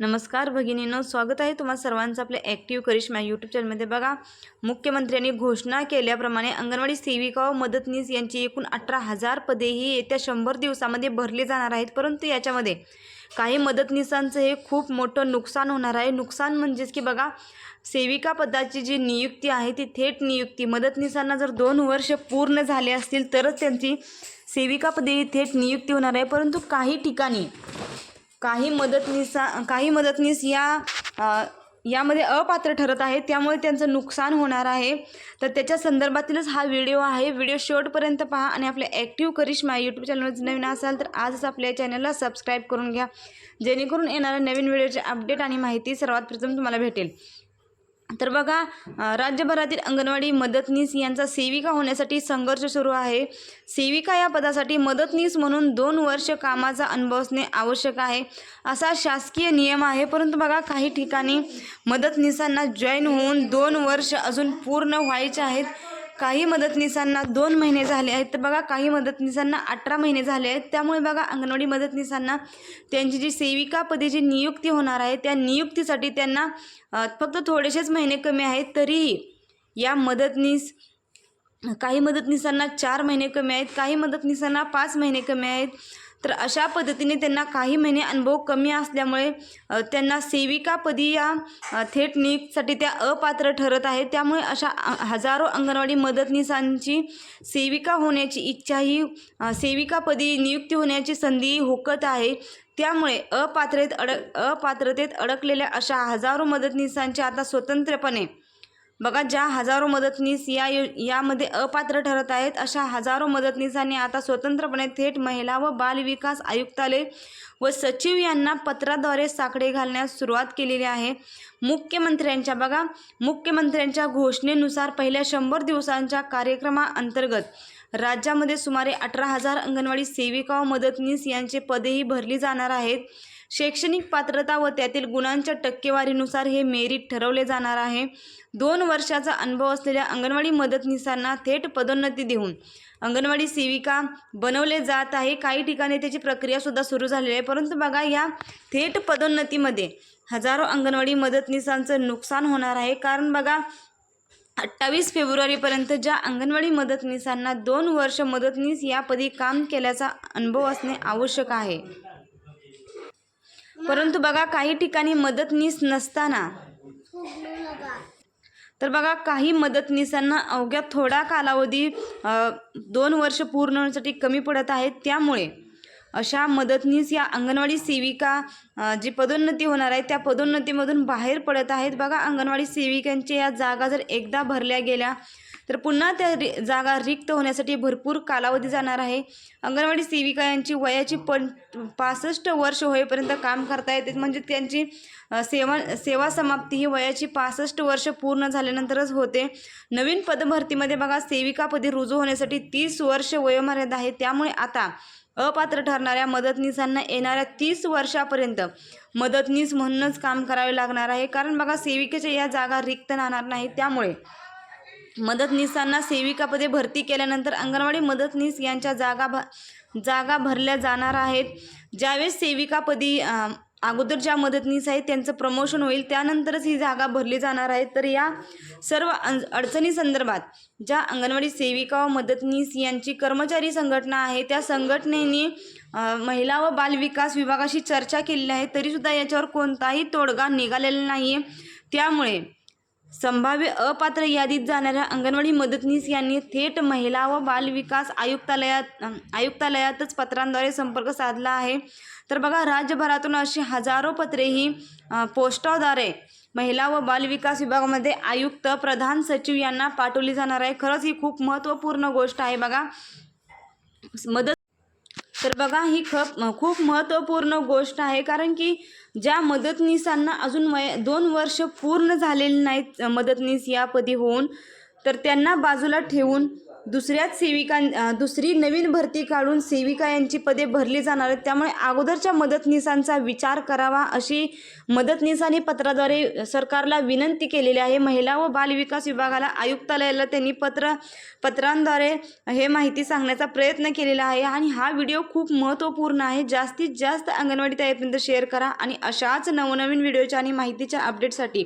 नमस्कार भगिनीनो स्वागत आहे तुम्हा सर्वांचं आपल्या ॲक्टिव्ह करिश्मा यूट्यूब चॅनलमध्ये बघा मुख्यमंत्र्यांनी घोषणा केल्याप्रमाणे अंगणवाडी सेविका व मदतनीस यांची एकूण अठरा हजार पदे ही येत्या शंभर दिवसामध्ये भरली जाणार आहेत. परंतु याच्यामध्ये काही मदतनीसांचं हे खूप मोठं नुकसान होणार आहे. नुकसान म्हणजेच की बघा सेविका पदाची जी नियुक्ती आहे ती थेट नियुक्ती. मदतनीसांना जर दोन वर्ष पूर्ण झाले असतील तरच त्यांची सेविका पदे ही थेट नियुक्ती होणार आहे. परंतु काही ठिकाणी काही मदतनीसा काही मदतनीस या यामध्ये अपात्र ठरत आहे त्यामुळे त्यांचं नुकसान होणार आहे. तर त्याच्या संदर्भातीलच हा व्हिडिओ आहे. व्हिडिओ शेवटपर्यंत पहा आणि आपल्या ॲक्टिव्ह करिश्मा यूट्यूब चॅनलवर नवीन असाल तर आजच आपल्या चॅनलला सबस्क्राईब करून घ्या. जेणेकरून येणाऱ्या नवीन व्हिडिओचे अपडेट आणि माहिती सर्वात प्रथम तुम्हाला भेटेल. तर बघा राज्यभरातील अंगणवाडी मदतनीस यांचा सेविका होण्यासाठी संघर्ष सुरू आहे. सेविका या पदासाठी मदतनीस म्हणून दोन वर्ष कामाचा अनुभव असणे आवश्यक आहे असा शासकीय नियम आहे. परंतु बघा काही ठिकाणी मदतनीसांना जॉईन होऊन दोन वर्ष अजून पूर्ण व्हायचे आहेत. काही मदतनीसांना दोन महिने झाले आहेत. तर बघा काही मदतनीसांना अठरा महिने झाले आहेत. त्यामुळे बघा अंगणवाडी मदतनीसांना त्यांची जी सेविकापदी जी नियुक्ती होणार आहे त्या नियुक्तीसाठी त्यांना फक्त थोडेसेच महिने कमी आहेत. तरीही या मदतनीस काही मदतनीसांना चार महिने कमी आहेत. काही मदतनीसांना पाच महिने कमी आहेत. तर अशा पद्धतीने त्यांना काही महिने अनुभव कमी असल्यामुळे त्यांना सेविकापदी या थेट नियुक्तीसाठी त्या अपात्र ठरत आहेत. त्यामुळे अशा हजारो अंगणवाडी मदतनीसांची सेविका होण्याची इच्छा ही सेविकापदी नियुक्ती होण्याची संधी होकत आहे. त्यामुळे अपात्रेत अडक अपात्रतेत अडकलेल्या अशा हजारो मदतनीसांचे आता स्वतंत्रपणे बघा ज्या हजारो मदतनीस या यो यामध्ये अपात्र ठरत आहेत अशा हजारो मदतनीसांनी आता स्वतंत्रपणे थेट महिला व बालविकास आयुक्तालय व सचिव यांना पत्राद्वारे साकडे घालण्यास सुरुवात केलेली आहे. मुख्यमंत्र्यांच्या बघा मुख्यमंत्र्यांच्या घोषणेनुसार पहिल्या शंभर दिवसांच्या कार्यक्रमाअंतर्गत राज्यामध्ये सुमारे अठरा हजार अंगणवाडी सेविका व मदतनीस यांचे पदेही भरली जाणार आहेत. शैक्षणिक पात्रता व त्यातील गुणांच्या टक्केवारीनुसार हे मेरिट ठरवले जाणार आहे. दोन वर्षाचा अनुभव असलेल्या अंगणवाडी मदतनीसांना थेट पदोन्नती देऊन अंगणवाडी सेविका बनवले जात आहे. काही ठिकाणी त्याची प्रक्रियासुद्धा सुरू झालेली आहे. परंतु बघा या थेट पदोन्नतीमध्ये हजारो अंगणवाडी मदतनीसांचं नुकसान होणार आहे. कारण बघा अठ्ठावीस फेब्रुवारीपर्यंत ज्या अंगणवाडी मदतनीसांना दोन वर्ष मदतनीस यापदी काम केल्याचा अनुभव असणे आवश्यक आहे. परंतु बघा काही ठिकाणी मदतनीस नसताना. तर बघा काही मदतनीसांना अवघ्या थोडा कालावधी दोन वर्ष पूर्ण होण्यासाठी कमी पडत आहेत. त्यामुळे अशा मदतनीस या अंगणवाडी सेविका जी पदोन्नती होणार आहे त्या पदोन्नतीमधून बाहेर पडत आहेत. बघा अंगणवाडी सेविकांच्या या जागा जर एकदा भरल्या गेल्या तर पुन्हा त्या रि जागा रिक्त होण्यासाठी भरपूर कालावधी जाणार आहे. अंगणवाडी सेविका यांची वयाची पण पासष्ट वर्ष होईपर्यंत काम करता येते. म्हणजे त्यांची सेवा सेवा समाप्ती ही वयाची पासष्ट वर्ष पूर्ण झाल्यानंतरच होते. नवीन पदभरतीमध्ये बघा सेविकापदी रुजू होण्यासाठी तीस वर्ष वयोमर्यादा आहे. त्यामुळे आता अपात्र ठरणाऱ्या मदतनीसांना येणाऱ्या तीस वर्षापर्यंत मदतनीस म्हणूनच काम करावे लागणार आहे. कारण बघा सेविकेच्या या जागा रिक्त राहणार नाही. त्यामुळे मदतनीसांना सेविकापदे भरती केल्यानंतर अंगणवाडी मदतनीस यांच्या जागा भा जागा भरल्या जाणार आहेत. ज्यावेळेस सेविकापदी अगोदर ज्या मदतनीस आहेत त्यांचं प्रमोशन होईल त्यानंतरच ही जागा भरली जाणार आहे तर या सर्व अडचणी अडचणीसंदर्भात ज्या अंगणवाडी सेविका व मदतनीस यांची कर्मचारी संघटना आहे त्या संघटनेने महिला व बालविकास विभागाशी चर्चा केलेली आहे. तरीसुद्धा याच्यावर कोणताही तोडगा निघालेला नाही आहे त्यामुळे संभाव्य अपात्र यादीत जाणाऱ्या अंगणवाडी मदतनीस यांनी थेट महिला व बालविकास आयुक्तालयात आयुक्तालयातच पत्रांद्वारे संपर्क साधला आहे. तर बघा राज्यभरातून अशी हजारो पत्रे ही पोस्टाद्वारे महिला व बालविकास विभागामध्ये आयुक्त प्रधान सचिव यांना पाठवली जाणार आहे. खरंच ही खूप महत्त्वपूर्ण गोष्ट आहे बघा. मदत तर बघा ही खप खूप महत्त्वपूर्ण गोष्ट आहे. कारण की ज्या मदतनीसांना अजून वय दोन वर्ष पूर्ण झालेली नाहीत मदतनीस या पदी होऊन तर त्यांना बाजूला ठेवून दुसऱ्याच सेविकां दुसरी नवीन भरती काढून सेविका यांची पदे भरली जाणार आहेत. त्यामुळे अगोदरच्या मदतनीसांचा विचार करावा अशी मदतनीसांनी पत्राद्वारे सरकारला विनंती केलेली आहे. महिला व बालविकास विभागाला आयुक्तालयाला त्यांनी पत्र पत्रांद्वारे हे माहिती सांगण्याचा प्रयत्न केलेला आहे आणि हा व्हिडिओ खूप महत्त्वपूर्ण आहे. जास्तीत जास्त अंगणवाडी ताईपर्यंत शेअर करा आणि अशाच नवनवीन व्हिडिओच्या आणि माहितीच्या अपडेटसाठी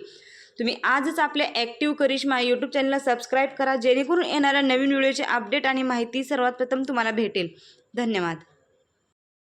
तुम्ही आजच आपल्या ॲक्टिव्ह करिश्मा यूट्यूब चॅनलला सबस्क्राईब करा जेणेकरून येणाऱ्या नवीन व्हिडिओचे अपडेट आणि माहिती सर्वात प्रथम तुम्हाला भेटेल. धन्यवाद.